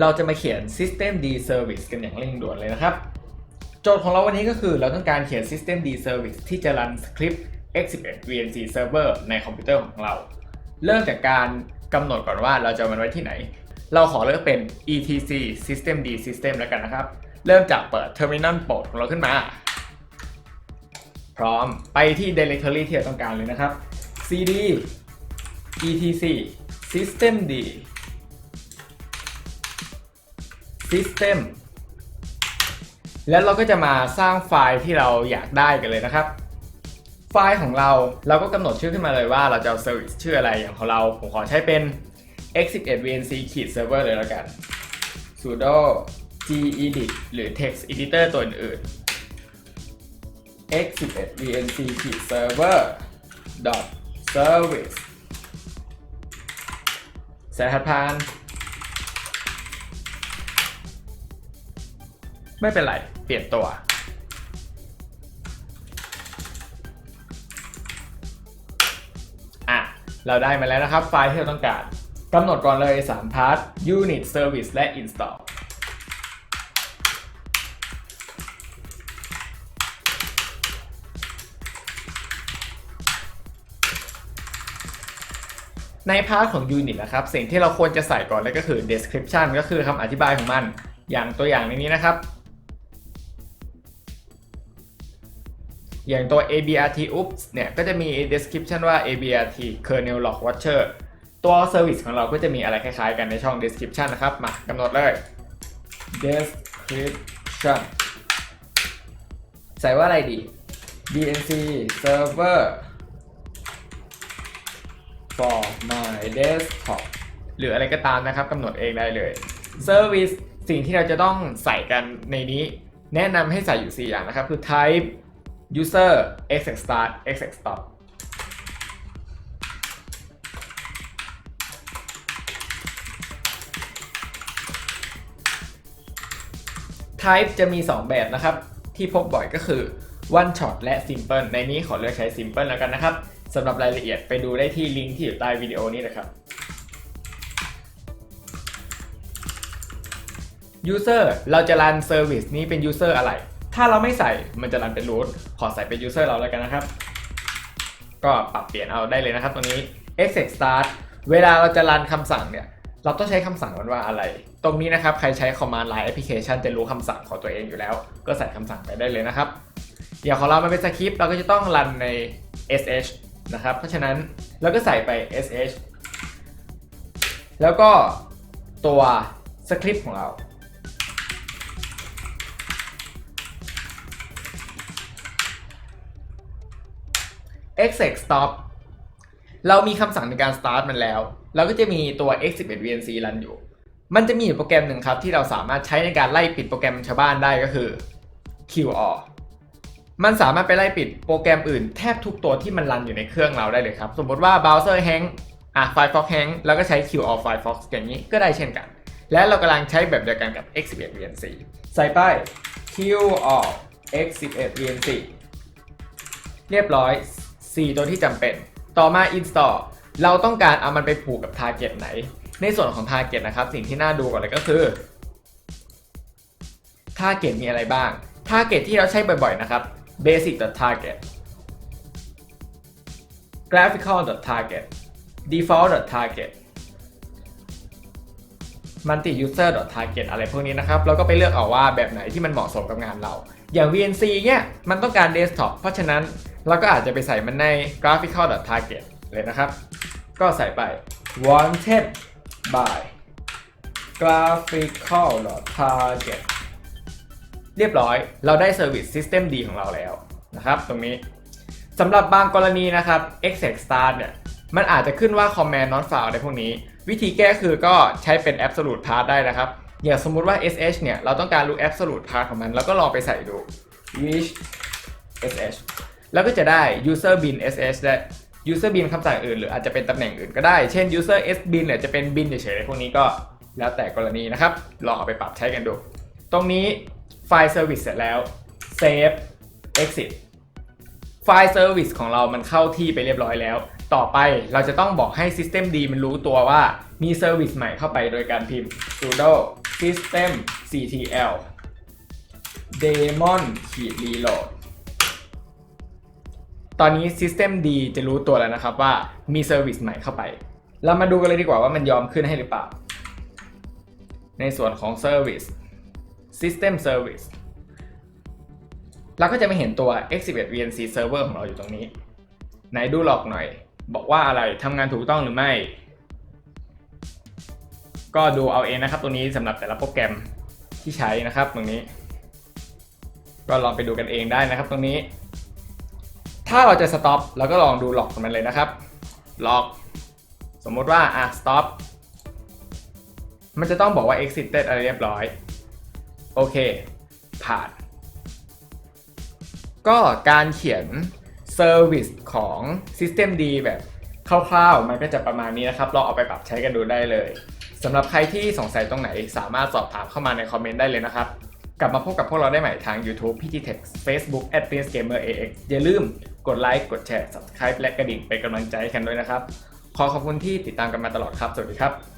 เราจะมาเขียน system d service กันอย่างเร่งด่วนเลยนะครับ โจทย์ของเราวันนี้ก็คือเราต้องการเขียน system d service ที่จะรันสคริปต์ x11 vnc server ในคอมพิวเตอร์ของเรา เริ่มจากการกำหนดก่อนว่าเราจะมันไว้ที่ไหน เราขอเลือกเป็น etc system d system แล้วกันนะครับ เริ่มจากเปิด terminal โปรดของเราขึ้นมา พร้อมไปที่ directory ที่เราต้องการเลยนะครับ cd etc systemd system แล้วเราก็จะมาสร้างไฟล์ที่เราอยากได้กันเลยนะครับ ไฟล์ของเราเราก็กำหนดชื่อขึ้นมาเลยว่าเราจะเอา service ชื่ออะไรอย่างของเราผมขอใช้เป็น x11 vnc ขีด server เลยแล้วกัน sudo gedit หรือ text editor ตัวอื่นๆ x11 vnc ขีด server dot service ใส่รหัสผ่าน ไม่เป็นไร เปลี่ยนตัว อะ เราได้มาแล้วนะครับ ไฟล์ที่เราต้องการกำหนดก่อนเลย 3 พาร์ท unit service และ install ในพาร์ทของ unit นะครับ สิ่งที่เราควรจะใส่ก่อนเลยก็คือ description ก็คือคำอธิบายของมัน อย่างตัวอย่างในนี้นะครับ อย่างตัว abrt oops เนี่ยก็จะมี description ว่า abrt kernel log watcher ตัว service ของเราก็จะมีอะไรคล้ายๆกันในช่อง description นะครับ มากำหนดเลย description ใส่ว่าอะไรดี dnc server for my desktop หรืออะไรก็ตามนะครับกำหนดเองได้เลย Service สิ่งที่เราจะต้องใส่กันในนี้ แนะนำให้ใส่อยู่ 4 อย่างนะครับ คือ type user exec start exec stop type จะมี 2 แบบนะครับ ที่พบบ่อยก็คือ one shot และ simple ในนี้ขอเลือกใช้ simple แล้วกันนะครับสำหรับรายละเอียดไปดูได้ที่ลิงก์ที่อยู่ใต้วิดีโอนี้นะครับ user เราจะรัน service นี้เป็น user อะไร ถ้าเราไม่ใส่มันจะรันเป็น root ขอใส่เป็น user เราแล้วกันนะครับ ก็ปรับเปลี่ยนเอาได้เลยนะครับตรงนี้ exec start เวลาเราจะรันคำสั่งเนี่ย เราต้องใช้คำสั่งมันว่าอะไร ตรงนี้นะครับ ใครใช้ command line application จะรู้คำสั่งของตัวเองอยู่แล้ว ก็ใส่คำสั่งไปได้เลยนะครับอย่างของเรามันเป็นสคริปต์เราก็จะต้องรันใน sh นะครับ เพราะฉะนั้นเราก็ใส่ไป sh แล้วก็ตัวสคริปต์ของเรา exec stop เรามีคำสั่งในการ start มันแล้ว เราก็จะมีตัว x11 vnc รันอยู่ มันจะมีโปรแกรมหนึ่งครับ ที่เราสามารถใช้ในการไล่ปิดโปรแกรมชาวบ้านได้ก็คือ qr มันสามารถไปไล่ปิดโปรแกรมอื่นแทบทุกตัวที่มันรันอยู่ในเครื่องเราได้เลยครับ สมมติว่า browser hang อะ Firefox hang แล้วก็ใช้ qr Firefox อย่างนี้ก็ได้เช่นกัน และเรากำลังใช้แบบเดียวกันกับ x11 vnc ใส่ป้าย qr x11 vnc เรียบร้อย 4 ตัวที่จำเป็น ต่อมา install เราต้องการเอามันไปผูกกับ target ไหน ในส่วนของ target นะครับ สิ่งที่น่าดูก่อนเลยก็คือ target มีอะไรบ้าง target ที่เราใช้บ่อยๆ นะครับ basic target graphical target default target multi user target อะไรพวกนี้นะครับเราก็ไปเลือกเอาว่าแบบไหนที่มันเหมาะสมกับงานเรา อย่าง VNC เนี่ยมันต้องการ desktop เพราะฉะนั้นเราก็อาจจะไปใส่มันใน graphical target เลยนะครับ ก็ใส่ไป wanted by graphical target เรียบร้อย เราได้ Service System D ของเราแล้วนะครับ ตรงนี้สำหรับบางกรณีนะครับ x s t a r เนี่ย มันอาจจะขึ้นว่า command not found อะไรพวกนี้ วิธีแก้คือก็ใช้เป็น absolute path ได้นะครับ อย่างสมมุติว่า sh เนี่ย เราต้องการรู้ absolute path ของมัน แล้วก็ลองไปใส่ดู which sh แล้วก็จะได้ user bin sh และ user bin คำสั่งอื่น หรืออาจจะเป็นตำแหน่งอื่นก็ได้ เช่น user s bin เนี่ยจะเป็น bin เฉยๆพวกนี้ก็แล้วแต่กรณีนะครับ ลองเอาไปปรับใช้กันดู ตรงนี้ไฟล์ service เสร็จแล้ว save exit ไฟล์ service ของเรามันเข้าที่ไปเรียบร้อยแล้ว ต่อไปเราจะต้องบอกให้ system D มันรู้ตัวว่ามี service ใหม่เข้าไปโดยการพิมพ์ sudo system ctl daemon ขีด reload ตอนนี้ System D จะรู้ตัวแล้วนะครับว่ามีเซอร์วิสใหม่เข้าไป เรามาดูกันเลยดีกว่าว่ามันยอมขึ้นให้หรือเปล่า ในส่วนของ Service System Service เราก็จะไม่เห็นตัว X11 VNC Server ของเราอยู่ตรงนี้ ไหนดูหลอกหน่อย บอกว่าอะไรทำงานถูกต้องหรือไม่ ก็ดูเอาเองนะครับตรงนี้สำหรับแต่ละโปรแกรมที่ใช้นะครับ ตรงนี้ ก็ลองไปดูกันเองได้นะครับ ตรงนี้ ถ้าเราจะ stop เราก็ลองดูหลอกมันเลยนะครับหลอก สมมติว่าอะ stop มันจะต้องบอกว่า exited อะไรเรียบร้อย โอเค ผ่าน ก็การเขียน Service ของ System D แบบคร่าวๆ มันก็จะประมาณนี้นะครับลองเอาไปปรับใช้กันดูได้เลยสำหรับใครที่สงสัยตรงไหนสามารถสอบถามเข้ามาในคอมเมนต์ได้เลยนะครับ กลับมาพบกับพวกเราได้ใหม่ทาง YouTube PTTech Facebook a d p r i n c e Gamer AX อย่าลืมกดไลค์กดแชร์ Subscribe และกระดิ่งเป็นกำลังใจให้กันด้วยนะครับ ขอขอบคุณที่ติดตามกันมาตลอดครับ สวัสดีครับ